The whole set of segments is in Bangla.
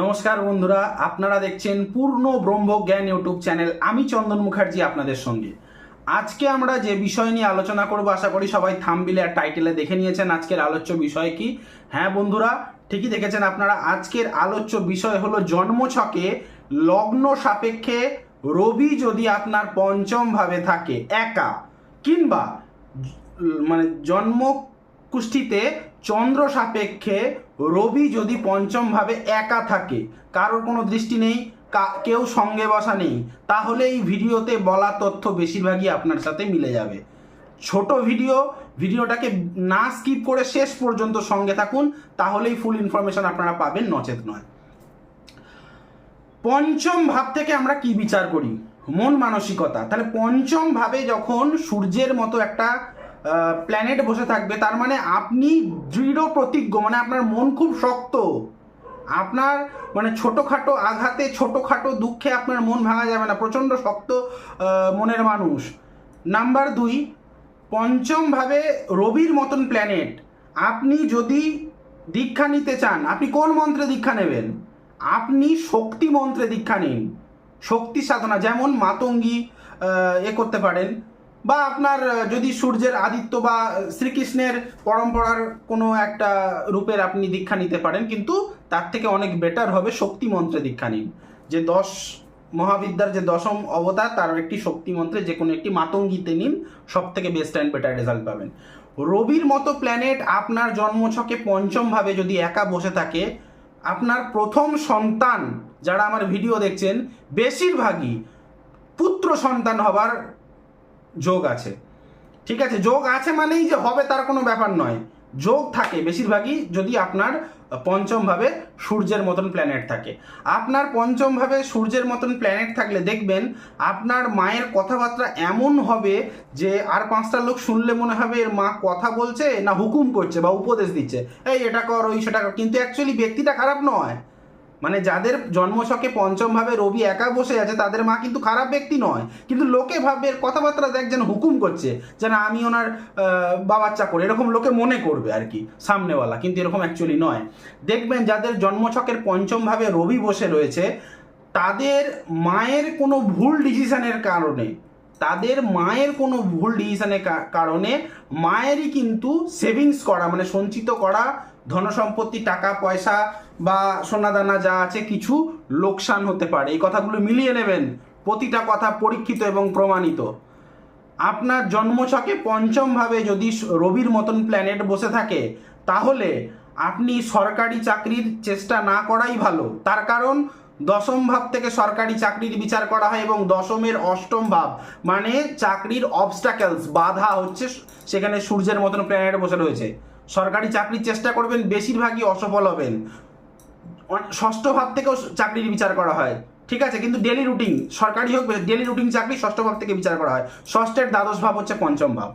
নমস্কার বন্ধুরা, আপনারা দেখছেন পূর্ণ ব্রহ্মজ্ঞান ইউটিউব চ্যানেল। আমি চন্দন মুখার্জি আপনাদের সঙ্গে। আজকে আমরা যে বিষয় নিয়ে আলোচনা করব, আশা করি সবাই থামবিলে আর টাইটেলে দেখে নিয়েছেন আজকের আলোচ্য বিষয় কি। হ্যাঁ বন্ধুরা, ঠিকই দেখেছেন আপনারা, আজকের আলোচ্য বিষয় হলো জন্মছকে লগ্ন সাপেক্ষে রবি যদি আপনার পঞ্চম ভাবে থাকে, একা, কিংবা মানে জন্ম কুষ্ঠিতে চন্দ্র সাপেক্ষে রবি যদি পঞ্চম ভাবে একা থাকে, কারোর কোনো দৃষ্টি নেই কেউ সঙ্গে বসা নেই, তাহলে এই ভিডিওতে বলা তথ্য বেশিরভাগই আপনার সাথে মিলে যাবে। ছোট ভিডিও, ভিডিওটাকে না স্কিপ করে শেষ পর্যন্ত সঙ্গে থাকুন, তাহলেই ফুল ইনফরমেশন আপনারা পাবেন, নচেত নয়। পঞ্চম ভাব থেকে আমরা কি বিচার করি? মন মানসিকতা। তাহলে পঞ্চম ভাবে যখন সূর্যের মতো একটা প্ল্যানেট বসে থাকবে। তার মানে আপনি দৃঢ় প্রতিজ্ঞ মানে আপনার মন খুব শক্ত। আপনার মানে ছোটোখাটো আঘাতে, ছোটোখাটো দুঃখে আপনার মন ভাঙা যাবে না। প্রচণ্ড শক্ত মনের মানুষ। নাম্বার দুই, পঞ্চমভাবে রবির মতন প্ল্যানেট আপনি যদি দীক্ষা নিতে চান, আপনি কোন মন্ত্রে দীক্ষা নেবেন? আপনি শক্তি মন্ত্রে দীক্ষা নিন। শক্তি সাধনা, যেমন মাতঙ্গী এ করতে পারেন। বা আপনার যদি সূর্যের আদিত্য বা শ্রীকৃষ্ণের পরম্পরার কোনো একটা রূপের আপনি দীক্ষা নিতে পারেন, কিন্তু তার থেকে অনেক বেটার হবে শক্তি মন্ত্রে দীক্ষা নিন। যে দশ মহাবিদ্যার যে দশম অবতার, তার একটি শক্তি মন্ত্রে যে কোনো একটি মাতঙ্গিতে নিন সব থেকে বেস্ট অ্যান্ড বেটার রেজাল্ট পাবেন। রবির মতো প্ল্যানেট আপনার জন্মছকে পঞ্চম ভাবে যদি একা বসে থাকে, আপনার প্রথম সন্তান যারা আমার ভিডিও দেখছেন, বেশিরভাগই পুত্র সন্তান হবার যোগ আছে। ঠিক আছে, যোগ আছে মানেই যে হবে তার কোনো ব্যাপার নয়। যোগ থাকে বেশিরভাগই যদি আপনার পঞ্চম ভাবে সূর্যের মতন প্ল্যানেট থাকে। আপনার পঞ্চম ভাবে সূর্যের মতন প্ল্যানেট থাকলে দেখবেন আপনার মায়ের কথাবার্তা এমন হবে যে আর পাঁচটা লোক শুনলে মনে হবে এর মা কথা বলছে না হুকুম করছে বা উপদেশ দিচ্ছে। এই এটা কর, ওই সেটা কর। কিন্তু অ্যাকচুয়ালি ব্যক্তিটা খারাপ নয়। মানে যাদের জন্মছকে পঞ্চম ভাবে রবি একা বসে আছে, তাদের মা কিন্তু খারাপ ব্যক্তি নয়। কিন্তু লোকে ভাবে কথাবার্তা দেখ যেন হুকুম করছে, যেন আমি ওনার বাবার চাকর। এরকম লোকে মনে করবে আর কি, সামনেওয়ালা। কিন্তু এরকম অ্যাকচুয়ালি নয়। দেখবেন যাদের জন্মছকের পঞ্চম ভাবে রবি বসে রয়েছে, তাদের মায়ের কোনো ভুল ডিসিশনের কারণে, তাদের মায়ের কোনো ভুল ডিসিশনের কারণে মায়েরই কিন্তু সেভিংস করা মানে সঞ্চিত করা ধনসম্পত্তি, টাকা, পয়সা বা সোনাদানা যা আছে কিছু লোকসান হতে পারে। এই কথাগুলো মিলিয়ে নেবেন। প্রতিটা কথা পরীক্ষিত এবং প্রমাণিত। আপনার জন্মছকে পঞ্চম ভাবে যদি রবির মতন প্ল্যানেট বসে থাকে, তাহলে আপনি সরকারি চাকরির চেষ্টা না করাই ভালো। তার কারণ, দশম ভাব থেকে সরকারি চাকরির বিচার করা হয় এবং দশমের অষ্টম ভাব মানে চাকরির অবস্টাকেলস বাধা হচ্ছে সেখানে সূর্যের মতন প্ল্যানেট বসে রয়েছে। সরকারি চাকরির চেষ্টা করবেন, বেশিরভাগই অসফল হবেন। ষষ্ঠ ভাব থেকেও চাকরির বিচার করা হয়। ঠিক আছে, কিন্তু ডেলি রুটিন সরকারি হোক ডেলি রুটিন চাকরি, ষষ্ঠ ভাব থেকে বিচার করা হয়। ষষ্ঠের দ্বাদশ ভাব হচ্ছে পঞ্চম ভাব।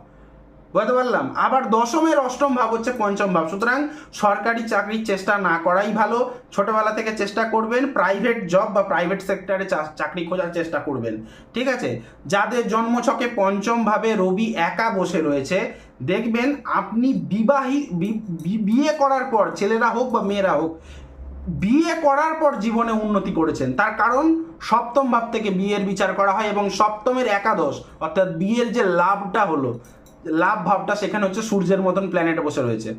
বুঝতে পারলাম? আবার দশমের অষ্টম ভাব হচ্ছে পঞ্চম ভাব সুতরাং সরকারি চাকরির চেষ্টা না করাই ভালো। ছোটবেলা থেকে চেষ্টা করবেন প্রাইভেট জব বা প্রাইভেট সেক্টরে চাকরি খোঁজার চেষ্টা করবেন। ঠিক আছে? যাদের জন্মছকে পঞ্চম ভাবে রবি একা বসে রয়েছে, দেখবেন আপনি বিবাহী বিয়ে করার পর, ছেলেরা হোক বা মেয়েরা হোক, বিয়ে করার পর জীবনে উন্নতি করেছেন। তার কারণ সপ্তম ভাব থেকে বিয়ের বিচার করা হয় এবং সপ্তমের একাদশ, অর্থাৎ বিয়ের যে লাভটা হলো লাভ ভাবটা সেখানে হচ্ছে সূর্যের মতন প্ল্যানেটে বসে রয়েছে।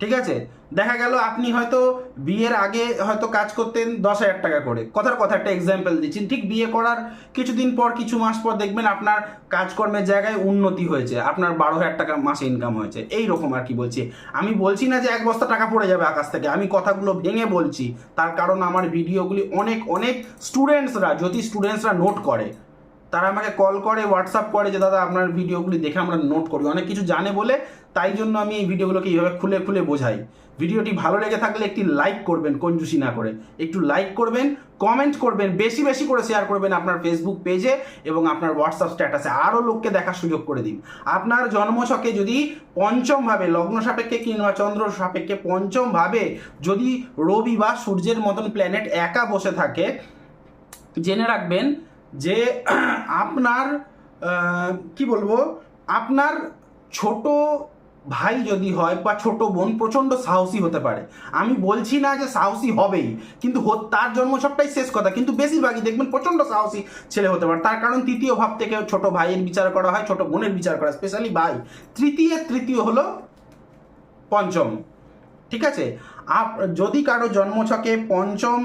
ঠিক আছে? দেখা গেল আপনি হয়তো বিয়ের আগে হয়তো কাজ করতেন দশ হাজার টাকা করে। কথার কথা, একটা এক্সাম্পল দিচ্ছেন ঠিক বিয়ে করার কিছুদিন পর, কিছু মাস পর দেখবেন আপনার কাজকর্মের জায়গায় উন্নতি হয়েছে। আপনার বারো হাজার টাকা মাসে ইনকাম হয়েছে। এই রকম আর কি বলছি। আমি বলছি না যে এক বস্তা টাকা পড়ে যাবে আকাশ থেকে। আমি কথাগুলো ভেঙে বলছি। তার কারণ আমার ভিডিওগুলি অনেক অনেক স্টুডেন্টসরা যদি স্টুডেন্টসরা নোট করে। তারা আমাকে কল করে হোয়াটসঅ্যাপ করে যে, দাদা, আপনার ভিডিওগুলি দেখে আমরা নোট করি। অনেক কিছু জানে বলে তাই জন্য আমি এই ভিডিওগুলোকে এইভাবে খুলে খুলে বোঝাই। ভিডিওটি ভালো লেগে থাকলে একটি লাইক করবেন, কঞ্জুসি না করে। একটু লাইক করবেন কমেন্ট করবেন, বেশি বেশি করে শেয়ার করবেন আপনার ফেসবুক পেজে এবং আপনার হোয়াটসঅ্যাপ স্ট্যাটাসে আরও লোককে দেখার সুযোগ করে দিন। আপনার জন্মছকে যদি পঞ্চমভাবে, লগ্ন সাপেক্ষে কিংবা চন্দ্র সাপেক্ষে পঞ্চমভাবে যদি রবি বা সূর্যের মতন প্ল্যানেট একা বসে থাকে, জেনে রাখবেন যে আপনার কি বলব, আপনার ছোট ভাই যদি হয় বা ছোট বোন প্রচণ্ড সাহসী হতে পারে। আমি বলছি না যে সাহসী হবেই, কিন্তু তার জন্মছকটাই শেষ কথা, কিন্তু বেশিরভাগই দেখবেন প্রচণ্ড সাহসী ছেলে হতে পারে। তার কারণ তৃতীয় ভাব থেকে ছোট ভাইয়ের বিচার করা হয়, ছোট বোনের বিচার করা স্পেশালি ভাই। তৃতীয় তৃতীয় হলো পঞ্চম, ঠিক আছে? আপ যদি কারও জন্মছকে পঞ্চম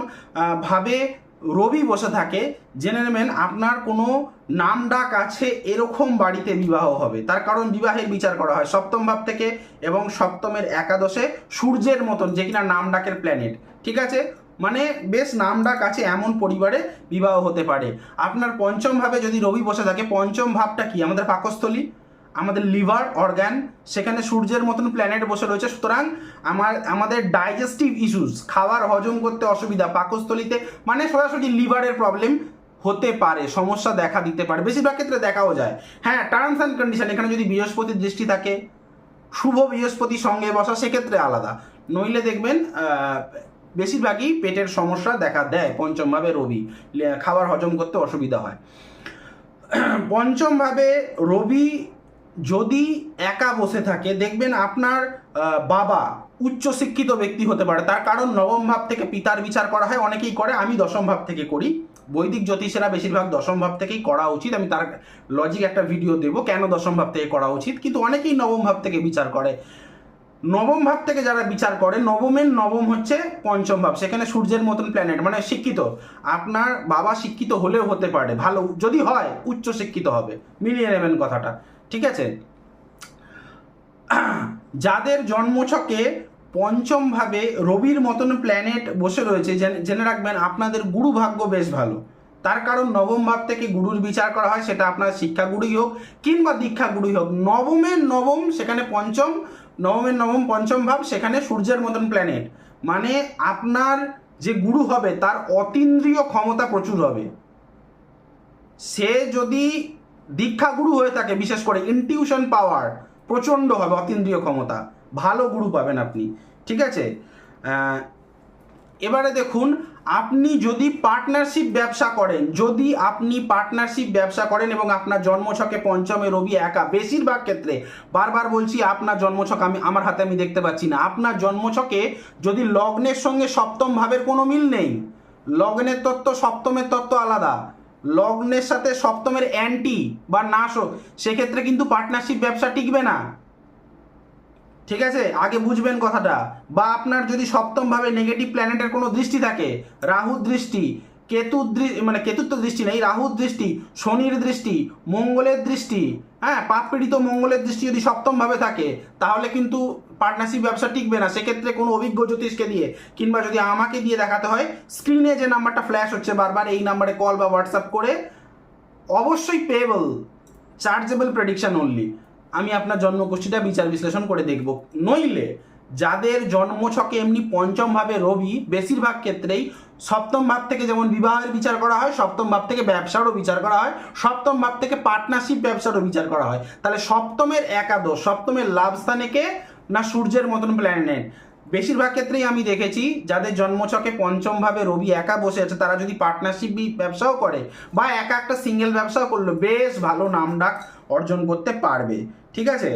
ভাবে রবি বসে থাকে, জেনে নেবেন আপনার কোনো নাম ডাক আছে এরকম বাড়িতে বিবাহ হবে। তার কারণ বিবাহের বিচার করা হয় সপ্তম ভাব থেকে এবং সপ্তমের একাদশে সূর্যের মতন, যে কিনা নাম ডাকের প্ল্যানেট ঠিক আছে? মানে বেশ নাম ডাক আছে এমন পরিবারে বিবাহ হতে পারে। আপনার পঞ্চম ভাবে যদি রবি বসে থাকে, পঞ্চম ভাবটা কি? আমাদের পাকস্থলী? আমাদের লিভার অর্গান, সেখানে সূর্যের মতন প্ল্যানেট বসে রয়েছে। সুতরাং আমার, আমাদের ডাইজেস্টিভ ইস্যুস খাবার হজম করতে অসুবিধা, পাকস্থলিতে মানে সরাসরি লিভারের প্রবলেম হতে পারে, সমস্যা দেখা দিতে পারে। বেশিরভাগ ক্ষেত্রে দেখাও যায়। হ্যাঁ টার্মস অ্যান্ড কন্ডিশন এখানে যদি বৃহস্পতির দৃষ্টি থাকে, শুভ বৃহস্পতি সঙ্গে বসা, সেক্ষেত্রে আলাদা। নইলে দেখবেন বেশিরভাগই পেটের সমস্যা দেখা দেয়, পঞ্চমভাবে রবি। খাবার হজম করতে অসুবিধা হয়। পঞ্চমভাবে রবি যদি একা বসে থাকে, দেখবেন আপনার বাবা উচ্চশিক্ষিত ব্যক্তি হতে পারে। তার কারণ নবম ভাব থেকে পিতার বিচার করা হয়, অনেকেই করে, আমি দশম ভাব থেকে করি। বৈদিক জ্যোতিষেরা বেশিরভাগ দশম ভাব থেকেই করা উচিত। আমি তার লজিক একটা ভিডিও দেবো, কেন দশম ভাব থেকে করা উচিত? কিন্তু অনেকেই নবম ভাব থেকে বিচার করে। নবম ভাব থেকে যারা বিচার করে, নবমের নবম হচ্ছে পঞ্চম ভাব। সেখানে সূর্যের মতন প্ল্যানেট মানে শিক্ষিত। আপনার বাবা শিক্ষিত হলেও হতে পারে, ভালো। যদি হয় উচ্চ শিক্ষিত হবে। মিলিয়ে নেবেন কথাটা। ঠিক আছে? যাদের জন্মছকে পঞ্চম ভাবে রবির মতন প্ল্যানেট বসে রয়েছে, জেনে- রাখবেন আপনাদের গুরু ভাগ্য বেশ ভালো। তার কারণ নবম ভাব থেকে গুরুর বিচার করা হয়, সেটা আপনার শিক্ষা গুরুই হোক কিংবা দীক্ষা গুরুই হোক। নবমের নবম, সেখানে পঞ্চম, নবমের নবম, পঞ্চম ভাব, সেখানে সূর্যের মতন প্ল্যানেট মানে আপনার যে গুরু হবে, তার অতীন্দ্রিয় ক্ষমতা প্রচুর হবে। সে যদি দীক্ষাগুরু হয়ে থাকে, বিশেষ করে ইনটিউশন পাওয়ার প্রচণ্ড হবে, অতীন্দ্রিয় ক্ষমতা। ভালো গুরু পাবেন আপনি, ঠিক আছে? এবারে দেখুন, আপনি যদি পার্টনারশিপ ব্যবসা করেন, যদি আপনি পার্টনারশিপ ব্যবসা করেন এবং আপনার জন্মছকে পঞ্চমে রবি একা, বেশিরভাগ ক্ষেত্রে, বারবার বলছি আপনার জন্মছক আমি, আমার হাতে আমি দেখতে পাচ্ছি না। আপনার জন্মছকে যদি লগ্নের সঙ্গে সপ্তম ভাবের কোনো মিল নেই, লগ্নের তত্ত্ব সপ্তমের তত্ত্ব আলাদা লগ্নের সাথে সপ্তমের অ্যান্টি বা নাশ হোক সেক্ষেত্রে কিন্তু পার্টনারশিপ ব্যবসা টিকবে না। ঠিক আছে? আগে বুঝবেন কথাটা। বা আপনার যদি সপ্তম ভাবে নেগেটিভ প্ল্যানেটের কোনো দৃষ্টি থাকে, রাহুর দৃষ্টি দৃষ্টি মানে কেতুর তো দৃষ্টি নেই, রাহুর দৃষ্টি, শনির দৃষ্টি, মঙ্গলের দৃষ্টি হ্যাঁ পাপ পীড়িত মঙ্গলের দৃষ্টি যদি সপ্তমভাবে থাকে, তাহলে কিন্তু পার্টনারশিপ ব্যবসা টিকবে না, সেক্ষেত্রে কোনো অভিজ্ঞ জ্যোতিষকে দিয়ে কিংবা যদি আমাকে দিয়ে দেখাতে হয় স্ক্রিনে যে নাম্বারটা ফ্ল্যাশ হচ্ছে বারবার, এই নাম্বারে কল বা হোয়াটসঅ্যাপ করে, অবশ্যই পেয়েবল চার্জেবল প্রেডিকশন অনলি আমি আপনার জন্মগোষ্ঠীটা বিচার বিশ্লেষণ করে দেখব। নইলে যাদের জন্মছকে এমনি পঞ্চম ভাবে রবি, বেশিরভাগ ক্ষেত্রেই সপ্তম ভাব থেকে যেমন বিবাহের বিচার করা হয় সপ্তম ভাব থেকে ব্যবসারও বিচার করা হয় সপ্তম ভাব থেকে পার্টনারশিপ ব্যবসারও বিচার করা হয়। তাহলে সপ্তমের একাদশ, সপ্তমের লাভ স্থানে কে? না সূর্যের মতন প্ল্যানেট বেশিরভাগ ক্ষেত্রেই আমি দেখেছি, যাদের জন্মছকে পঞ্চমভাবে রবি একা বসে আছে, তারা যদি পার্টনারশিপ ব্যবসাও করে বা একা একটা সিঙ্গেল ব্যবসাও করল, বেশ ভালো নামডাক অর্জন করতে পারবে। ঠিক আছে?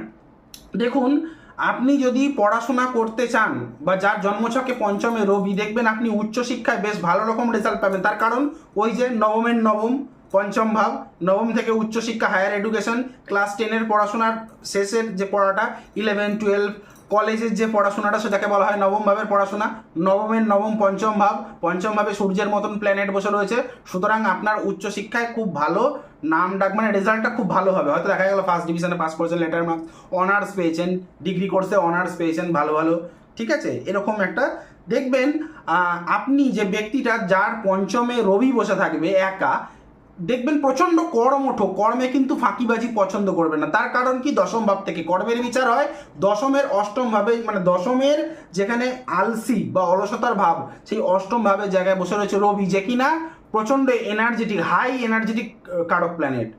দেখুন, আপনি যদি পড়াশোনা করতে চান বা যার জন্মছকে পঞ্চমে রবি, দেখবেন আপনি উচ্চশিক্ষায় বেশ ভালো রকম রেজাল্ট পাবেন। তার কারণ ওই যে নবমের নবম পঞ্চম ভাব নবম থেকে উচ্চশিক্ষা হায়ার এডুকেশন ক্লাস টেনের পড়াশোনার শেষের যে পড়াটা ইলেভেন টুয়েলভ কলেজের যে পড়াশোনাটা, সেটাকে বলা হয় নবম ভাবের পড়াশোনা। নবমের নবম পঞ্চম ভাব পঞ্চম ভাবে সূর্যের মতন প্ল্যানেট বসে রয়েছে। সুতরাং আপনার উচ্চশিক্ষায় খুব ভালো নাম ডাক মানে রেজাল্টটা খুব ভালো হবে। হয়তো দেখা গেল ফার্স্ট ডিভিশনে পাস করেছেন লেটার মার্কস অনার্স পেয়েছেন ডিগ্রি কোর্সে অনার্স পেয়েছেন, ভালো ভালো। ঠিক আছে? এরকম একটা, দেখবেন আপনি যে ব্যক্তিটা যার পঞ্চমে রবি বসে থাকবে একা দেখবেন প্রচণ্ড কর্মঠ কর্মে কিন্তু ফাঁকিবাজি পছন্দ করবে না। তার কারণ কি? দশম ভাব থেকে। কর্মের বিচার হয় দশমের অষ্টম ভাবে মানে দশমের যেখানে আলসি বা অলসতার ভাব, সেই অষ্টম ভাবের জায়গায় বসে রয়েছে রবি, যে কিনা প্রচণ্ড এনার্জেটিক হাই এনার্জেটিক কারক প্ল্যানেট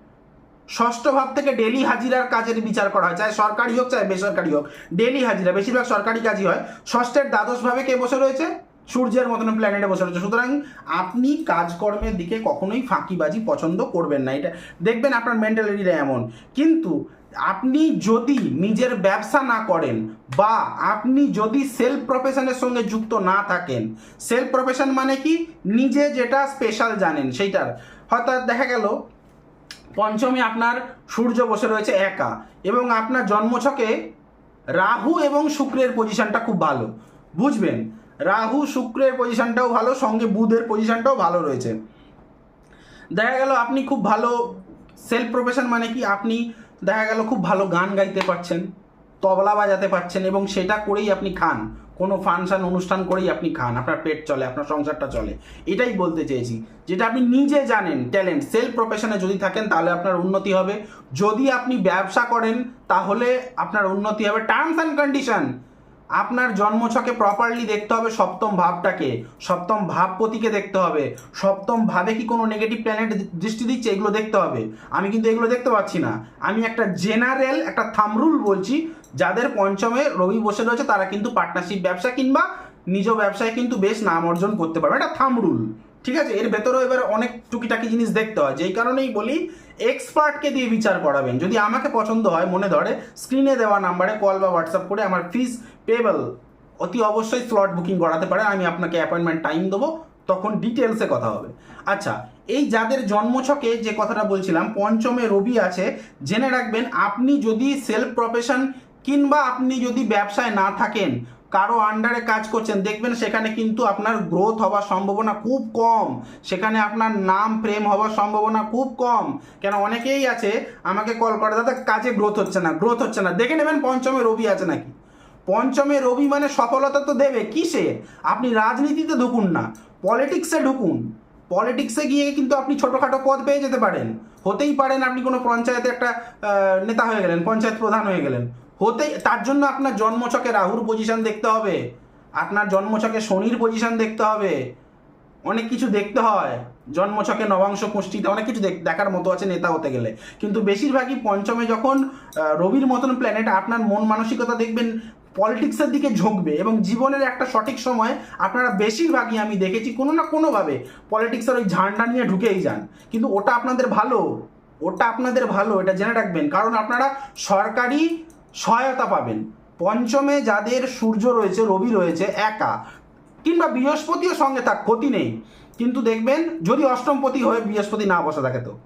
ষষ্ঠ ভাব থেকে ডেলি হাজিরার কাজের বিচার করা হয়, চাই সরকারি হোক, চাই বেসরকারি হোক। ডেলি হাজিরা, বেশিরভাগ সরকারি কাজই হয়। ষষ্ঠের দ্বাদশ ভাবে কে বসে রয়েছে? সূর্যের মতন প্ল্যানেটে বসে রয়েছে। সুতরাং আপনি কাজকর্মের দিকে কখনোই ফাঁকিবাজি পছন্দ করবেন না। এটা দেখবেন আপনার মেন্টালিটিটা এমন। কিন্তু আপনি যদি নিজের ব্যবসা না করেন বা আপনি যদি সেলফ প্রফেশনের সঙ্গে যুক্ত না থাকেন সেলফ প্রফেশন মানে কি? নিজে যেটা স্পেশাল জানেন, সেইটার। হয়তো দেখা গেল, পঞ্চমী আপনার সূর্য বসে রয়েছে একা এবং আপনার জন্মছকে রাহু এবং শুক্রের পজিশনটা খুব ভালো। বুঝবেন? রাহু শুক্রের পজিশনটাও ভালো, সঙ্গে বুধের পজিশনটাও ভালো রয়েছে। দেখা গেল আপনি খুব ভালো সেলফ প্রফেশন মানে কি? আপনি দেখা গেল খুব ভালো গান গাইতে পারছেন, তবলা বাজাতে পারছেন এবং সেটা করেই আপনি খান। কোনো ফাংশন, অনুষ্ঠান করেই আপনি খান। আপনার পেট চলে, আপনার সংসারটা চলে। এটাই বলতে চেয়েছি, যেটা আপনি নিজে জানেন ট্যালেন্ট সেলফ প্রফেশনে যদি থাকেন তাহলে আপনার উন্নতি হবে। যদি আপনি ব্যবসা করেন তাহলে আপনার উন্নতি হবে টার্মস অ্যান্ড কন্ডিশন আপনার জন্মছকে প্রপারলি দেখতে হবে সপ্তম ভাবটাকে। সপ্তম ভাবপতিকে দেখতে হবে। সপ্তম ভাবে কি কোনো নেগেটিভ প্ল্যানেট দৃষ্টি দিচ্ছে, এগুলো দেখতে হবে। আমি কিন্তু এগুলো দেখতে পাচ্ছি না। আমি একটা জেনারেল একটা থামরুল বলছি, যাদের পঞ্চমে রবি বসে রয়েছে, তারা কিন্তু পার্টনারশিপ ব্যবসা কিংবা নিজ ব্যবসায় কিন্তু বেশ নাম অর্জন করতে পারবে। এটা থামরুল ঠিক আছে? এর ভেতরেও এবার অনেক টুকিটাকি জিনিস দেখতে হয়। যেই কারণেই বলি এক্সপার্টকে দিয়ে বিচার করাবেন। যদি আমাকে পছন্দ হয়, মনে ধরে স্ক্রিনে দেওয়া নাম্বারে কল বা হোয়াটসঅ্যাপ করে আমার ফিস পেবল অতি অবশ্যই স্লট বুকিং করাতে পারে। আমি আপনাকে অ্যাপয়েন্টমেন্ট টাইম দেবো, তখন ডিটেলসে কথা হবে। আচ্ছা এই যাদের জন্মছকে যে কথাটা বলছিলাম, পঞ্চমে রবি আছে, জেনে রাখবেন, আপনি যদি সেলফ প্রফেশন কিংবা আপনি যদি ব্যবসায় না থাকেন কারও আন্ডারে কাজ করছেন, দেখবেন সেখানে কিন্তু আপনার গ্রোথ হওয়ার সম্ভাবনা খুব কম। সেখানে আপনার নাম, প্রেম হওয়ার সম্ভাবনা খুব কম। কেন? অনেকেই আছে, আমাকে কল করে, দাদা, কাজে গ্রোথ হচ্ছে না গ্রোথ হচ্ছে না। দেখে নেবেন পঞ্চমে রবি আছে নাকি? পঞ্চমে রবি মানে সফলতা তো দেবে, কিসে? আপনি রাজনীতিতে ঢুকুন না পলিটিক্সে ঢুকুন। পলিটিক্সে গিয়ে কিন্তু আপনি ছোটোখাটো পদ পেয়ে যেতে পারেন। হতেই পারেন আপনি কোনো পঞ্চায়েতে একটা নেতা হয়ে গেলেন, পঞ্চায়েত প্রধান হয়ে গেলেন। হতে তার জন্য আপনার জন্মছকে রাহুর পজিশন দেখতে হবে। আপনার জন্মছকে শনির পজিশন দেখতে হবে। অনেক কিছু দেখতে হয়। জন্মছকে নবাংশ পুষ্টিতে অনেক কিছু দেখ- দেখার মতো আছে নেতা হতে গেলে। কিন্তু বেশিরভাগই পঞ্চমে যখন রবির মতন প্ল্যানেট আপনার মন মানসিকতা দেখবেন পলিটিক্সের দিকে ঝুঁকবে এবং জীবনের একটা সঠিক সময় আপনারা বেশিরভাগই আমি দেখেছি কোনো না কোনোভাবে পলিটিক্সের ওই ঝান্ডা নিয়ে ঢুকেই যান। কিন্তু ওটা আপনাদের ভালো। ওটা আপনাদের ভালো। এটা জেনে রাখবেন। কারণ আপনারা সরকারি সহায়তা পাবেন। পঞ্চমে যাদের সূর্য রয়েছে, রবি রয়েছে, একা। কিংবা বৃহস্পতিও সঙ্গে থাক ক্ষতি নেই। কিন্তু দেখবেন, যদি অষ্টমপতি হয়ে বৃহস্পতি না বসে থাকে তো।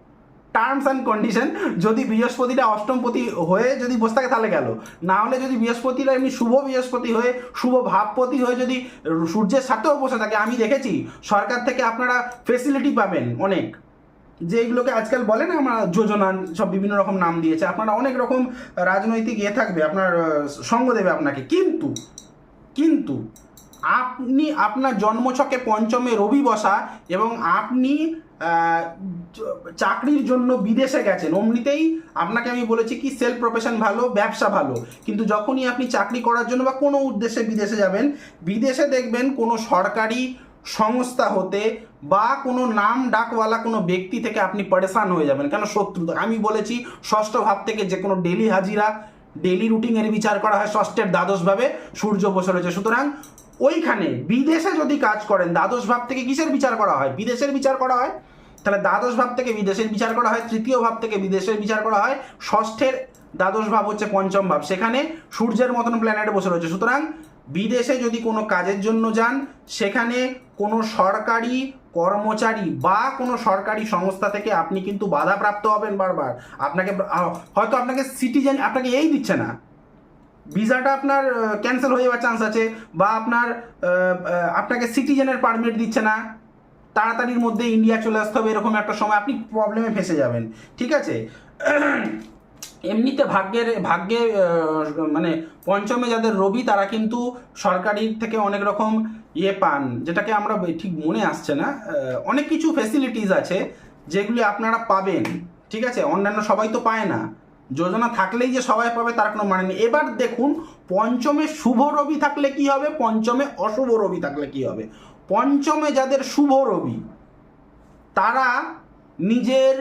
টার্মস অ্যান্ড কন্ডিশন যদি বৃহস্পতিটা অষ্টমপতি হয়ে যদি বসে থাকে, তাহলে গেল। না হলে যদি বৃহস্পতিটা এমনি শুভ বৃহস্পতি হয়ে, শুভ ভাবপতি হয়ে যদি সূর্যের সাথেও বসে থাকে, আমি দেখেছি, সরকার থেকে আপনারা ফেসিলিটি পাবেন অনেক। যে আজকাল বলে না আমরা যোজনা, সব বিভিন্ন রকম নাম দিয়েছে। আপনারা অনেক রকম রাজনৈতিক ইয়ে থাকবে, আপনার সঙ্গ দেবে আপনাকে। কিন্তু কিন্তু আপনি আপনার জন্মছকে পঞ্চমে রবি বসা এবং আপনি চাকরির জন্য বিদেশে গেছেন, অমনিতেই আপনাকে আমি বলেছি কি সেলফ প্রফেশন ভালো, ব্যবসা ভালো। কিন্তু যখনই আপনি চাকরি করার জন্য বা কোনো উদ্দেশ্যে বিদেশে যাবেন, বিদেশে দেখবেন কোনো সরকারি সংস্থা হতে বা কোনো নাম ডাকওয়ালা কোনো ব্যক্তি থেকে আপনি পরেশান হয়ে যাবেন। কেন শত্রু? আমি বলেছি, ষষ্ঠ ভাব থেকে যে কোনো ডেলি হাজিরা, ডেলি রুটিনের বিচার করা হয় ষষ্ঠের দ্বাদশভাবে সূর্য বসে রয়েছে। সুতরাং ওইখানে বিদেশে যদি কাজ করেন, দ্বাদশ ভাব থেকে কিসের বিচার করা হয়? বিদেশের বিচার করা হয়? তাহলে দ্বাদশ ভাব থেকে বিদেশের বিচার করা হয়, তৃতীয় ভাব থেকে বিদেশের বিচার করা হয়, ষষ্ঠের দ্বাদশ ভাব হচ্ছে পঞ্চম ভাব। সেখানে সূর্যের মতন প্ল্যানেট বসে রয়েছে। সুতরাং বিদেশে যদি কোনো কাজের জন্য যান, সেখানে কোনো সরকারি কর্মচারী বা কোনো সরকারি সংস্থা থেকে আপনি কিন্তু বাধাপ্রাপ্ত হবেন বারবার। আপনাকে হয়তো আপনাকে সিটিজেন আপনাকে এই দিচ্ছে না। ভিসাটা আপনার ক্যান্সেল হয়ে যাওয়ার চান্স আছে বা আপনার আপনাকে সিটিজেনের পারমিট দিচ্ছে না। তাড়াতাড়ির মধ্যে ইন্ডিয়া চলে আসতে হবে, এরকম একটা সময় আপনি প্রবলেমে ফেসে যাবেন। ঠিক আছে? এমনিতে ভাগ্যের, ভাগ্যে মানে পঞ্চমে যাদের রবি, তারা কিন্তু সরকারি থেকে অনেক রকম ইয়ে পান, যেটাকে আমরা ঠিক মনে আসছে না। অনেক কিছু ফেসিলিটিস আছে যেগুলি আপনারা পাবেন, ঠিক আছে? অন্যান্য সবাই তো পায় না। যোজনা থাকলেই যে সবাই পাবে, তার কোনো মানে নেই। এবার দেখুন, পঞ্চমে শুভ রবি থাকলে কি হবে? পঞ্চমে অশুভ রবি থাকলে কি হবে? পঞ্চমে যাদের শুভ রবি, তারা নিজের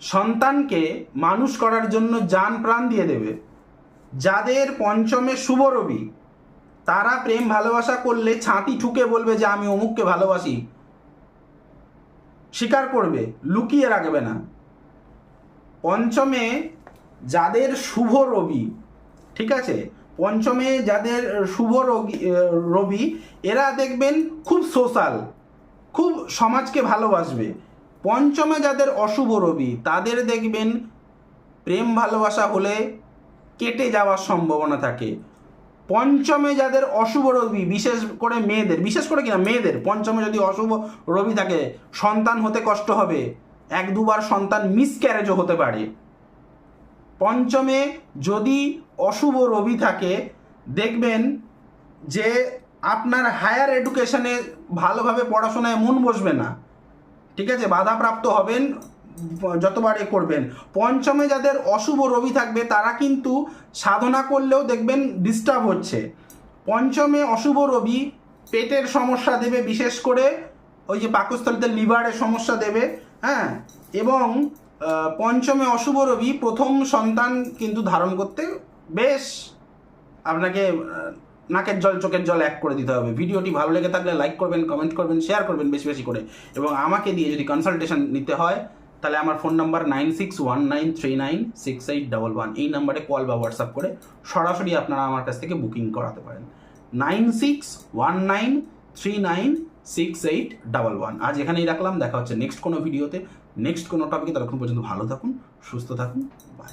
সন্তানকে মানুষ করার জন্য যান প্রাণ দিয়ে দেবে। যাদের পঞ্চমে শুভ রবি, তারা প্রেম ভালোবাসা করলে ছাতি ঠুকে বলবে যে, আমি অমুককে ভালোবাসি। স্বীকার করবে, লুকিয়ে রাখবে না। পঞ্চমে যাদের শুভ রবি, ঠিক আছে? পঞ্চমে যাদের শুভ রবি রবি, এরা দেখবেন খুব সোশ্যাল, খুব সমাজকে ভালোবাসবে। পঞ্চমে যাদের অশুভ রবি, তাদের দেখবেন প্রেম ভালোবাসা হলে কেটে যাওয়ার সম্ভাবনা থাকে। পঞ্চমে যাদের অশুভ রবি, বিশেষ করে মেয়েদের, বিশেষ করে কিনা মেয়েদের, পঞ্চমে যদি অশুভ রবি থাকে, সন্তান হতে কষ্ট হবে। এক দুবার সন্তান মিসক্যারেজও হতে পারে। পঞ্চমে যদি অশুভ রবি থাকে, দেখবেন যে আপনার হায়ার এডুকেশনে ভালোভাবে পড়াশোনায় মন বসবে না। ঠিক আছে? বাধাপ্রাপ্ত হবেন যতবার এ করবেন। পঞ্চমে যাদের অশুভ রবি থাকবে, তারা কিন্তু সাধনা করলেও দেখবেন ডিস্টার্ব হচ্ছে। পঞ্চমে অশুভ রবি পেটের সমস্যা দেবে, বিশেষ করে ওই যে পাকস্থলিতে লিভারের সমস্যা দেবে হ্যাঁ? এবং পঞ্চমে অশুভ রবি প্রথম সন্তান কিন্তু ধারণ করতে বেশ আপনাকে নাকের জল, চোখের জল এক করে দিতে হবে। ভিডিওটি ভালো লেগে থাকলে লাইক করবেন কমেন্ট করবেন শেয়ার করবেন বেশি বেশি করে। এবং আমাকে দিয়ে যদি কনসালটেশন নিতে হয়, তাহলে আমার phone number nine six one nine three nine six eight double one এই নাম্বারে কল বা হোয়াটসঅ্যাপ করে সরাসরি আপনারা আমার কাছ থেকে বুকিং করাতে পারেন। Nine six one nine three nine six eight double one আজ এখানেই রাখলাম, দেখা হচ্ছে নেক্সট কোনো ভিডিওতে নেক্সট কোনো টপিকে ততক্ষণ পর্যন্ত ভালো থাকুন, সুস্থ থাকুন বাই